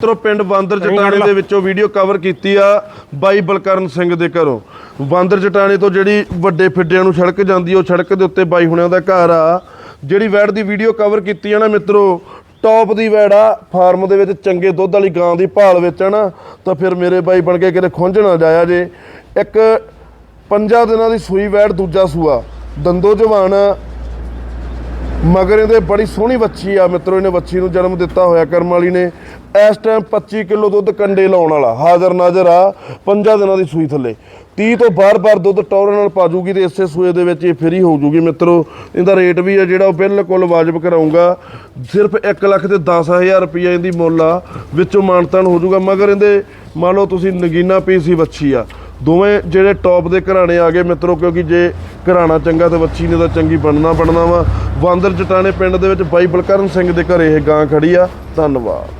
ਮਿੱਤਰੋ ਪਿੰਡ ਬਾਂਦਰ ਜਟਾਣੇ ਦੇ ਵਿੱਚੋਂ ਵੀਡੀਓ ਕਵਰ ਕੀਤੀ ਆ ਬਾਈ ਬਲਕਰਨ ਸਿੰਘ ਦੇ ਘਰੋਂ। ਬਾਂਦਰ ਜਟਾਣੇ ਤੋਂ ਜਿਹੜੀ ਵੱਡੇ ਫਿੱਡਿਆਂ ਨੂੰ ਸੜਕ ਜਾਂਦੀ ਉਹ ਸੜਕ ਦੇ ਉੱਤੇ ਬਾਈ ਹੁਣਿਆਂ ਦਾ ਘਰ ਆ। ਜਿਹੜੀ ਵੈੜ ਦੀ ਵੀਡੀਓ ਕਵਰ ਕੀਤੀ ਆ ਨਾ ਮਿੱਤਰੋ ਟੌਪ ਦੀ ਵੈੜ ਆ ਫਾਰਮ ਦੇ ਵਿੱਚ ਚੰਗੇ ਦੁੱਧ ਵਾਲੀ ਗਾਂ ਦੀ ਭਾਲ ਵਿੱਚ ਆ ਨਾ ਤਾਂ ਫਿਰ ਮੇਰੇ ਬਾਈ ਬਣ ਕੇ ਕਿਤੇ ਖੁੰਝ ਨਾ ਜਾਇਆ ਜੇ। ਇੱਕ ਪੰਜਾਂ ਦਿਨਾਂ ਦੀ ਸੂਈ ਵੈੜ ਦੂਜਾ ਸੂਆ। ਦੰਦੋ ਜਵਾਨ ਮਗਰ ਇਹਦੇ ਬੜੀ ਸੋਹਣੀ ਵੱਛੀ ਆ ਮਿੱਤਰੋ, ਇਹਨੇ ਵੱਛੀ ਨੂੰ ਜਨਮ ਦਿੱਤਾ ਹੋਇਆ ਕਰਮ ਵਾਲੀ ਨੇ। ਇਸ ਟਾਈਮ 25 ਕਿਲੋ ਦੁੱਧ ਕੰਡੇ ਲਾਉਣ ਵਾਲਾ, ਹਾਜ਼ਰ ਨਾਜ਼ਰ ਆ, ਪੰਜਾਂ ਦਿਨਾਂ ਦੀ ਸੂਈ ਥੱਲੇ। 30 ਤੋਂ ਬਾਰ-ਬਾਰ ਦੁੱਧ ਟੌਰ ਨਾਲ ਪਾਜੂਗੀ ਤੇ ਇਸੇ ਸੂਏ ਦੇ ਵਿੱਚ ਇਹ ਫਰੀ ਹੋ ਜੂਗੀ ਮਿੱਤਰੋ। ਇਹਦਾ ਰੇਟ ਵੀ ਆ ਜਿਹੜਾ ਉਹ ਬਿਲਕੁਲ ਵਾਜਬ ਕਰਾਉਂਗਾ ਸਿਰਫ 1 ਲੱਖ ਤੇ 10000 ਰੁਪਏ ਇਹਦੀ ਮੁੱਲ ਆ, ਵਿੱਚੋਂ ਮਾਨਤਾਨ ਹੋ ਜੂਗਾ। ਮਗਰ ਇਹਦੇ, ਮੰਨ ਲਓ ਤੁਸੀਂ ਨਗੀਨਾ ਪੀਸੀ ਬੱਚੀ ਆ ਦੋਵੇਂ ਜਿਹੜੇ ਟੌਪ ਦੇ ਘਰਾਣੇ ਆ ਗਏ ਮਿੱਤਰੋ, ਕਿਉਂਕਿ ਜੇ ਘਰਾਣਾ ਚੰਗਾ ਤਾਂ ਵੱਛੀ ਨੇ ਤਾਂ ਚੰਗੀ ਬਣਨਾ ਬਣਨਾ ਵਾ। ਬਾਂਦਰ ਚਟਾਣੇ ਪਿੰਡ ਦੇ ਵਿੱਚ ਬਾਈ ਬਲਕਰਨ ਸਿੰਘ ਦੇ ਘਰੇ ਇਹ ਗਾਂ ਖੜੀ ਆ। ਧੰਨਵਾਦ।